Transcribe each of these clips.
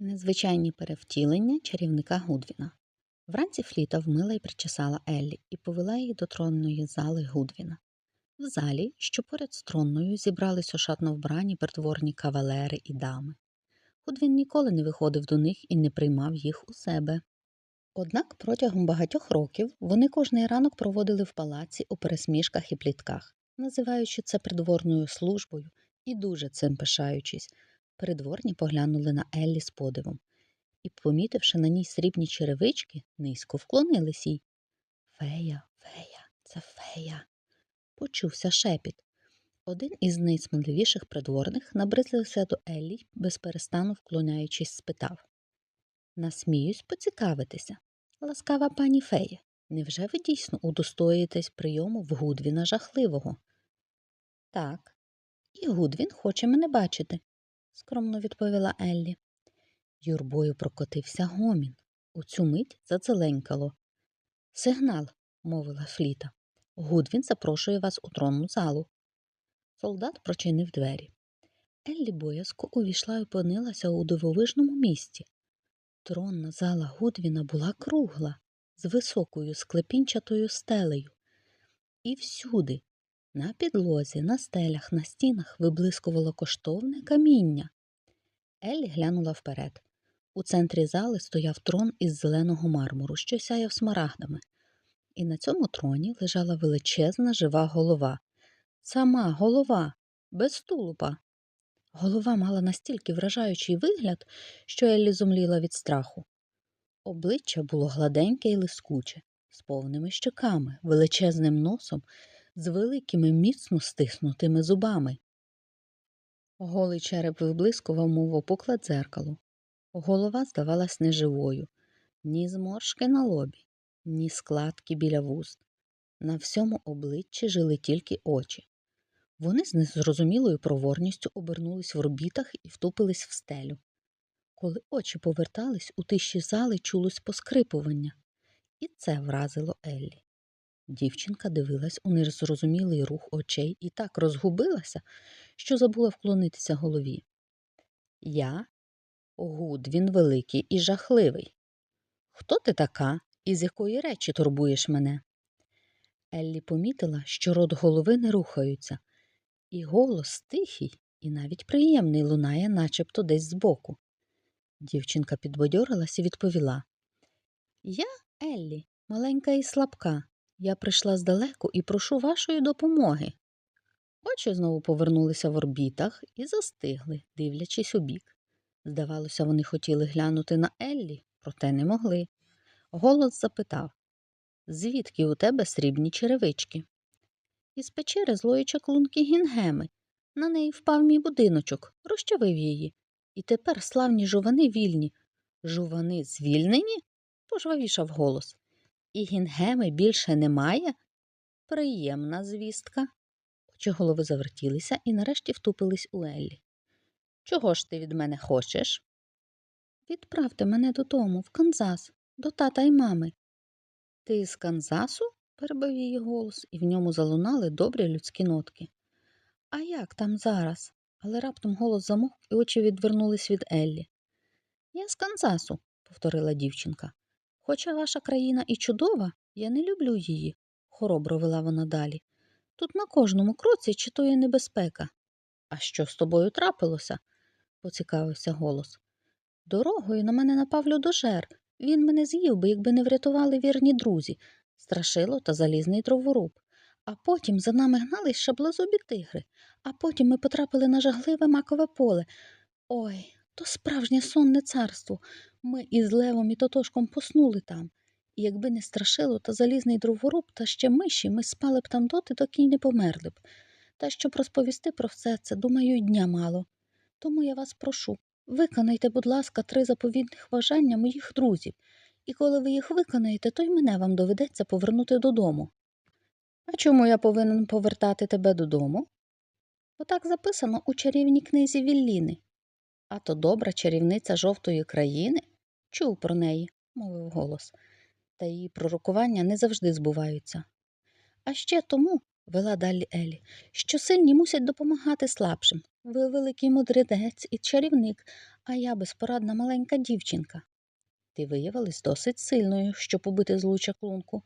Незвичайні перевтілення чарівника Гудвіна. Вранці Фліта вмила і причесала Еллі і повела її до тронної зали Гудвіна. В залі, що поряд з тронною, зібрались ошатно вбрані придворні кавалери і дами. Гудвін ніколи не виходив до них і не приймав їх у себе. Однак протягом багатьох років вони кожний ранок проводили в палаці у пересмішках і плітках, називаючи це придворною службою і дуже цим пишаючись. Придворні поглянули на Еллі з подивом і, помітивши на ній срібні черевички, низько вклонились їй. Фея, фея, це фея. Почувся шепіт. Один із найсміливіших придворних набризлився до Еллі, безперестану вклоняючись, спитав Насміюсь поцікавитися. Ласкава пані фея, невже ви дійсно удостоїтесь прийому в Гудвіна жахливого? Так, і Гудвін хоче мене бачити, скромно відповіла Еллі. Юрбою прокотився гомін. У цю мить задзеленькало. Сигнал, мовила Фліта. Гудвін запрошує вас у тронну залу. Солдат прочинив двері. Еллі боязко увійшла і опинилася у дивовижному місці. Тронна зала Гудвіна була кругла, з високою склепінчатою стелею. І всюди, на підлозі, на стелях, на стінах виблискувало коштовне каміння. Еллі глянула вперед. У центрі зали стояв трон із зеленого мармуру, що сяяв смарагдами, і на цьому троні лежала величезна жива голова. Сама голова, без тулупа. Голова мала настільки вражаючий вигляд, що Еллі зумліла від страху. Обличчя було гладеньке і лискуче, з повними щоками, величезним носом, з великими міцно стиснутими зубами. Голий череп виблискував, мов опукле дзеркало. Голова здавалась неживою, ні зморшки на лобі, ні складки біля вуст. На всьому обличчі жили тільки очі. Вони з незрозумілою проворністю обернулись в орбітах і втупились в стелю. Коли очі повертались, у тиші зали чулось поскрипування, і це вразило Еллі. Дівчинка дивилась у незрозумілий рух очей і так розгубилася, що забула вклонитися голові. Я Гудвін великий і жахливий. Хто ти така і з якої речі турбуєш мене? Еллі помітила, що рот голови не рухаються, і голос тихий і навіть приємний лунає, начебто десь збоку. Дівчинка підбадьорилась і відповіла Я, Еллі, маленька і слабка. Я прийшла здалеку і прошу вашої допомоги. Очі знову повернулися в орбітах і застигли, дивлячись у бік. Здавалося, вони хотіли глянути на Еллі, проте не могли. Голос запитав Звідки у тебе срібні черевички? Із печери злої чаклунки Гінгеми. На неї впав мій будиночок, розчавив її. І тепер славні жувани вільні. Жувани звільнені? пожвавішав голос. І гінгеми більше немає? Приємна звістка. Очі голови завертілися і нарешті втупились у Еллі. Чого ж ти від мене хочеш? Відправте мене додому, в Канзас, до тата й мами. Ти з Канзасу? перебив її голос, і в ньому залунали добрі людські нотки. А як там зараз? Але раптом голос замовк, і очі відвернулись від Еллі. Я з Канзасу, повторила дівчинка. Хоча ваша країна і чудова, я не люблю її, хоробро вела вона далі. Тут на кожному кроці читує небезпека. А що з тобою трапилося? поцікавився голос. Дорогою на мене напав людожер. Він мене з'їв би, якби не врятували вірні друзі, страшило та залізний дроворуб. А потім за нами гнались шаблозубі тигри, а потім ми потрапили на жахливе макове поле. Ой, то справжнє сонне царство. Ми із Левом і Тотошком поснули там. І якби не страшило та залізний дроворуб та ще миші, ми спали б там доти, доки й не померли б. Та щоб розповісти про все це, думаю, й дня мало. Тому я вас прошу, виконайте, будь ласка, три заповідних бажання моїх друзів, і коли ви їх виконаєте, то й мене вам доведеться повернути додому. А чому я повинен повертати тебе додому? Отак записано у чарівній книзі Вілліни. А то добра чарівниця жовтої країни чув про неї, мовив голос, та її пророкування не завжди збуваються. А ще тому, вела далі Елі, що сильні мусять допомагати слабшим. Ви великий мудрець і чарівник, а я безпорадна маленька дівчинка. Ти виявилась досить сильною, щоб убити злу чаклунку,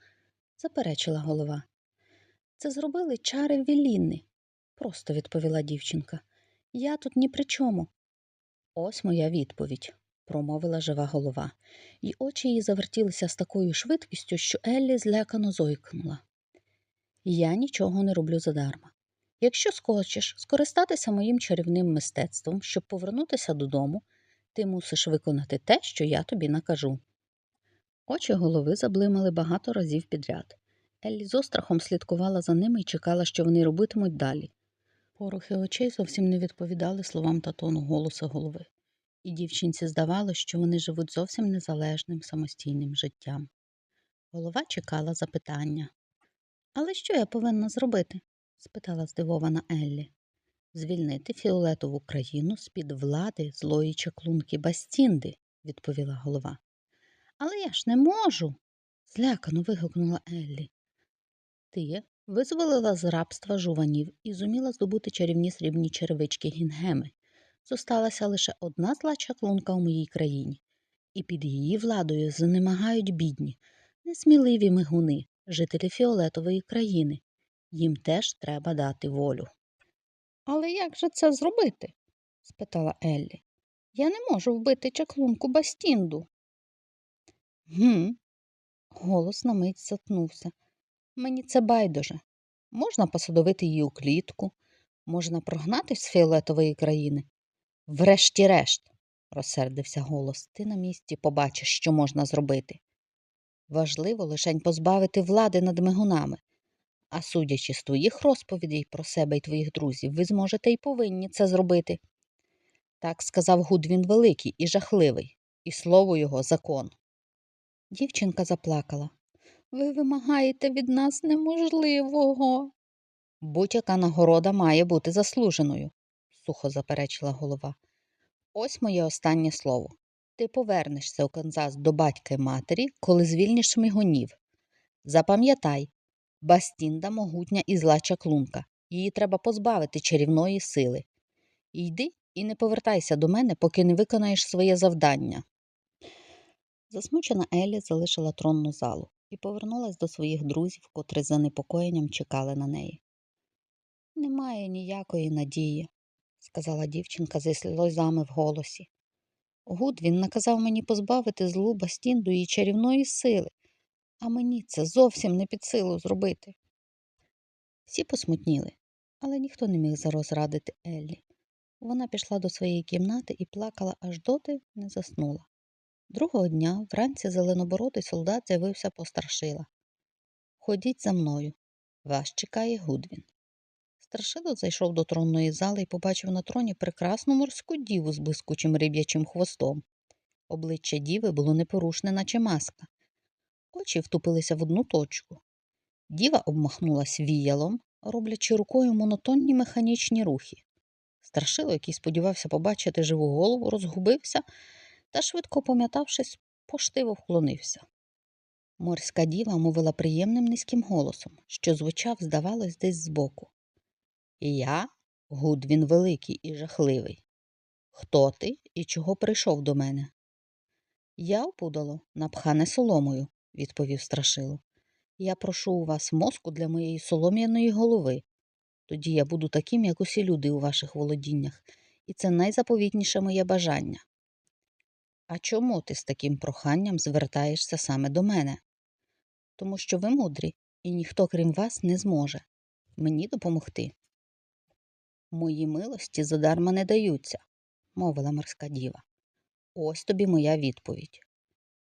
заперечила голова. Це зробили чари Велінни, просто відповіла дівчинка. Я тут ні при чому. Ось моя відповідь, промовила жива голова, і очі її завертілися з такою швидкістю, що Еллі злякано зойкнула. Я нічого не роблю задарма. Якщо схочеш скористатися моїм чарівним мистецтвом, щоб повернутися додому, ти мусиш виконати те, що я тобі накажу. Очі голови заблимали багато разів підряд. Еллі з острахом слідкувала за ними і чекала, що вони робитимуть далі. Порухи очей зовсім не відповідали словам та тону голоса голови, і дівчинці здавалося, що вони живуть зовсім незалежним самостійним життям. Голова чекала запитання. Але що я повинна зробити? спитала здивована Еллі. Звільнити фіолетову країну з-під влади злої чаклунки Бастінди, відповіла голова. Але я ж не можу. злякано вигукнула Еллі. Ти визволила з рабства жуванів і зуміла здобути чарівні срібні черевички гінгеми. Зосталася лише одна зла чаклунка у моїй країні, і під її владою знемагають бідні, несміливі мигуни, жителі фіолетової країни. Їм теж треба дати волю. Але як же це зробити? спитала Еллі. Я не можу вбити чаклунку Бастінду. Гм. Голос на мить затнувся. Мені це байдуже. Можна посадовити її у клітку, можна прогнати з фіолетової країни. Врешті-решт, розсердився голос, ти на місці побачиш, що можна зробити. Важливо лишень позбавити влади над мигунами. А судячи з твоїх розповідей про себе і твоїх друзів, ви зможете і повинні це зробити. Так сказав Гудвін Великий і жахливий, і слово його закон. Дівчинка заплакала. Ви вимагаєте від нас неможливого. Будь-яка нагорода має бути заслуженою, сухо заперечила голова. Ось моє останнє слово. Ти повернешся у Канзас до батька й матері, коли звільниш мігонів. Запам'ятай, Бастінда могутня і зла чаклунка. Її треба позбавити чарівної сили. Йди і не повертайся до мене, поки не виконаєш своє завдання. Засмучена Елі залишила тронну залу і повернулась до своїх друзів, котрі з занепокоєнням чекали на неї. Немає ніякої надії, сказала дівчинка зі сльозами в голосі. Гудвін наказав мені позбавити злу Бастінду її чарівної сили, а мені це зовсім не під силу зробити. Всі посмутніли, але ніхто не міг розрадити Еллі. Вона пішла до своєї кімнати і плакала, аж доти не заснула. Другого дня вранці зеленобородий солдат з'явився пострашила. Ходіть за мною. Вас чекає Гудвін. Страшило зайшов до тронної зали і побачив на троні прекрасну морську діву з блискучим риб'ячим хвостом. Обличчя діви було непорушне, наче маска. Очі втупилися в одну точку. Діва обмахнулась віялом, роблячи рукою монотонні механічні рухи. Страшило, який сподівався побачити живу голову, розгубився та, швидко пом'ятавшись, поштиво вклонився. Морська діва мовила приємним низьким голосом, що звучав, здавалось, десь збоку. Я Гудвін великий і жахливий. Хто ти і чого прийшов до мене? Я опудало, напхане соломою, відповів страшило. Я прошу у вас мозку для моєї солом'яної голови. Тоді я буду таким, як усі люди у ваших володіннях, і це найзаповітніше моє бажання. А чому ти з таким проханням звертаєшся саме до мене? Тому що ви мудрі, і ніхто, крім вас, не зможе мені допомогти. Мої милості задарма не даються, мовила морська діва. Ось тобі моя відповідь.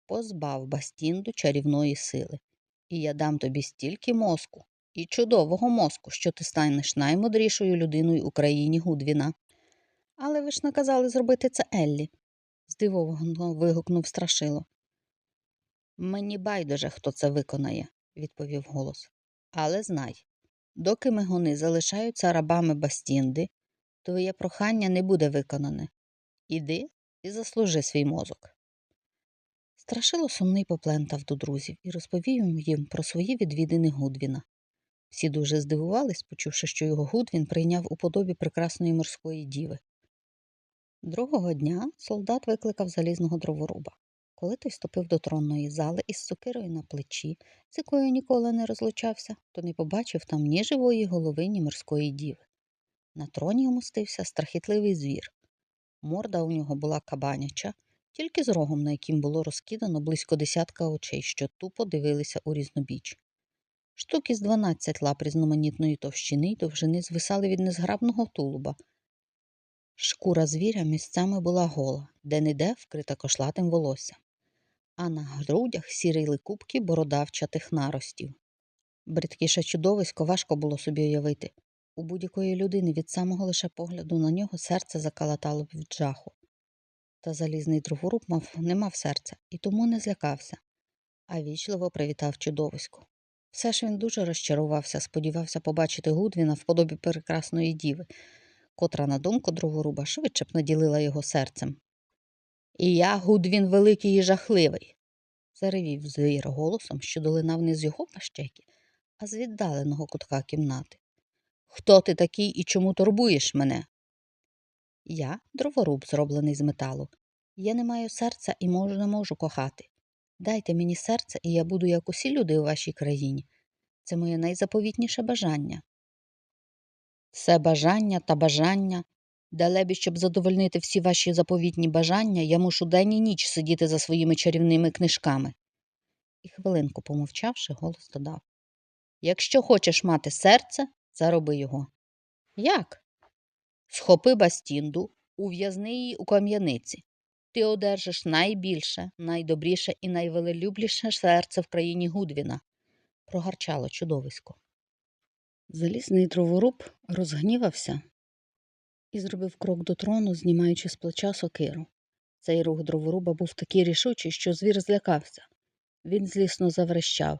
Позбав Бастінду чарівної сили, і я дам тобі стільки мозку і чудового мозку, що ти станеш наймудрішою людиною у країні Гудвіна. Але ви ж наказали зробити це Еллі, здивовано вигукнув страшило. Мені байдуже, хто це виконає, відповів голос. Але знай, доки мигуни залишаються рабами Бастінди, твоє прохання не буде виконане. Іди і заслужи свій мозок. Страшило сумний поплентав до друзів і розповів їм про свої відвідини Гудвіна. Всі дуже здивувались, почувши, що його Гудвін прийняв у подобі прекрасної морської діви. Другого дня солдат викликав залізного дроворуба. Коли той ступив до тронної зали із сокирою на плечі, з якою ніколи не розлучався, то не побачив там ні живої голови, ні морської діви. На троні умостився страхітливий звір. Морда у нього була кабаняча, тільки з рогом, на яким було розкидано близько десятка очей, що тупо дивилися у різнобіч. Штуки з дванадцять лап різноманітної товщини й довжини звисали від незграбного тулуба. Шкура звіря місцями була гола, де-не-де вкрита кошлатим волоссям, а на грудях сірили кубки бородавчатих наростів. Бридкіше чудовисько важко було собі уявити. У будь-якої людини від самого лише погляду на нього серце закалатало від жаху. Та залізний дроворуб мав, не мав серця і тому не злякався, а вічливо привітав чудовисько. Все ж він дуже розчарувався, сподівався побачити Гудвіна в подобі прекрасної діви, котра, на думку дроворуба, швидше б наділила його серцем. І я, Гудвін, великий і жахливий, заревів звір голосом, що долинав не з його пащеки, а з віддаленого кутка кімнати. Хто ти такий і чому турбуєш мене? Я дроворуб, зроблений з металу. Я не маю серця і можу не можу кохати. Дайте мені серце, і я буду, як усі люди у вашій країні. Це моє найзаповітніше бажання. Це бажання та бажання. Далебі, щоб задовольнити всі ваші заповітні бажання, я мушу день і ніч сидіти за своїми чарівними книжками. І хвилинку помовчавши, голос додав Якщо хочеш мати серце, зароби його. Як? Схопи бастінду, ув'язни її у кам'яниці. Ти одержиш найбільше, найдобріше і найвелелюбліше серце в країні Гудвіна, прогарчало чудовисько. Залізний дроворуб розгнівався і зробив крок до трону, знімаючи з плеча сокиру. Цей рух дроворуба був такий рішучий, що звір злякався. Він злісно заврещав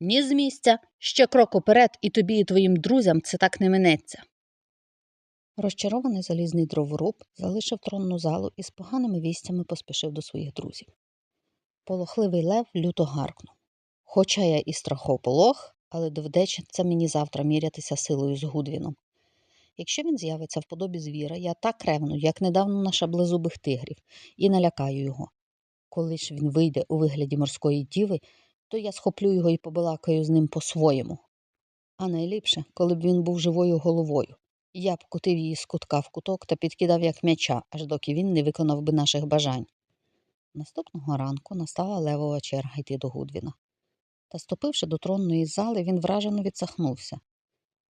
Ні з місця, ще крок уперед, і тобі і твоїм друзям це так не минеться. Розчарований залізний дроворуб залишив тронну залу і з поганими вістями поспішив до своїх друзів. Полохливий лев люто гаркнув. Хоча я і страхополох, але доведеться мені завтра мірятися силою з Гудвіном. Якщо він з'явиться в подобі звіра, я так ревну, як недавно на шаблезубих тигрів, і налякаю його. Коли ж він вийде у вигляді морської діви, то я схоплю його і побалакаю з ним по-своєму. А найліпше, коли б він був живою головою. Я б котив її з кутка в куток та підкидав як м'яча, аж доки він не виконав би наших бажань. Наступного ранку настала левова черга йти до Гудвіна. Та, ступивши до тронної зали, він вражено відсахнувся.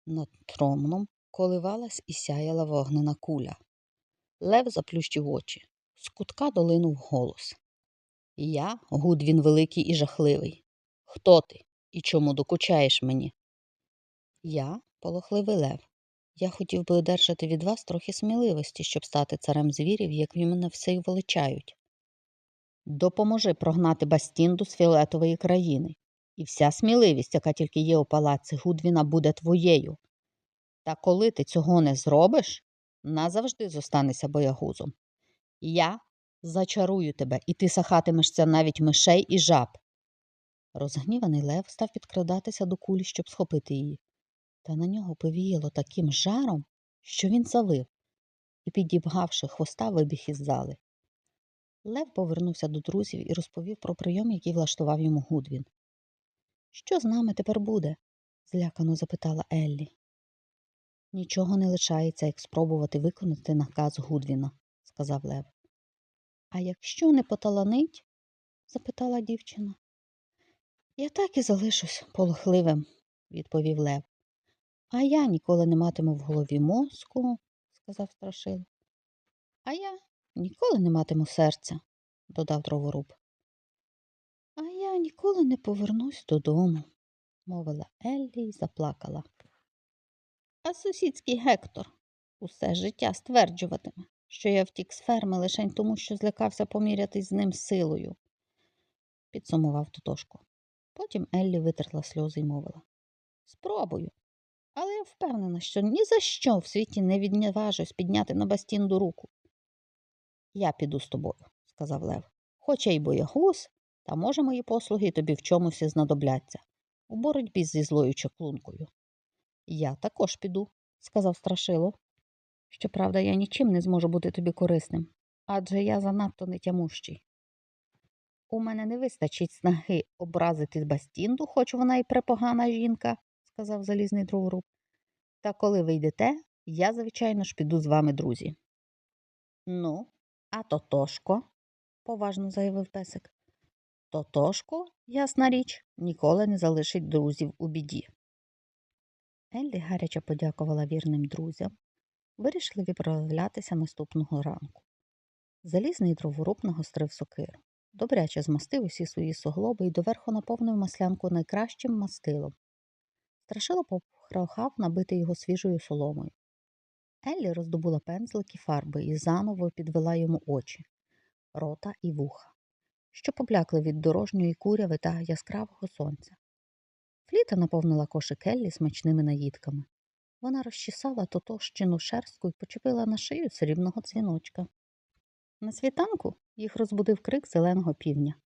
Над троном коливалась і сяяла вогнена куля. Лев заплющив очі. З кутка долинув голос. Я, Гудвін великий і жахливий. Хто ти і чому докучаєш мені? Я полохливий лев. Я хотів би одержати від вас трохи сміливості, щоб стати царем звірів, як ви мене все й величають. Допоможи прогнати Бастінду з фіолетової країни, і вся сміливість, яка тільки є у палаці Гудвіна, буде твоєю. Та коли ти цього не зробиш, назавжди зостанешся боягузом. Я зачарую тебе, і ти сахатимешся навіть мишей і жаб. Розгніваний лев став підкрадатися до кулі, щоб схопити її. Та на нього повіяло таким жаром, що він завив і, підібгавши хвоста, вибіг із зали. Лев повернувся до друзів і розповів про прийом, який влаштував йому Гудвін. Що з нами тепер буде? злякано запитала Еллі. Нічого не лишається, як спробувати виконати наказ Гудвіна, сказав Лев. А якщо не поталанить? запитала дівчина. Я так і залишусь полохливим, відповів Лев. А я ніколи не матиму в голові мозку, сказав Страшил. А я ніколи не матиму серця, додав дроворуб. А я ніколи не повернусь додому, мовила Еллі і заплакала. А сусідський Гектор усе життя стверджуватиме, що я втік з ферми лише тому, що злякався помірятись з ним силою, підсумував Тотошко. Потім Еллі витерла сльози й мовила Спробую. Але я впевнена, що ні за що в світі не відневажусь підняти на бастінду руку. Я піду з тобою, сказав Лев. Хоча й боягуз, та може мої послуги тобі в чомусь знадобляться у боротьбі зі злою чаклункою. Я також піду, сказав Страшило. Щоправда, я нічим не зможу бути тобі корисним, адже я занадто нетямущий. У мене не вистачить снаги образити Бастінду, хоч вона і препогана жінка, сказав залізний дроворуб. Та коли ви йдете, я, звичайно ж, піду з вами, друзі. Ну, а Тотошко, поважно заявив песик. Тотошко, ясна річ, ніколи не залишить друзів у біді. Еллі гаряче подякувала вірним друзям. Вирішили відправлятися наступного ранку. Залізний дроворуб нагострив сокиру. Добряче змастив усі свої суглоби і доверху наповнив маслянку найкращим мастилом. Страшило попрохав набити його свіжою соломою. Еллі роздобула пензлик і фарби і заново підвела йому очі, рота і вуха, що поблякли від дорожньої куряви та яскравого сонця. Фліта наповнила кошик Еллі смачними наїдками. Вона розчісала тотощину шерстку і почепила на шию срібного дзвіночка. На світанку їх розбудив крик зеленого півня.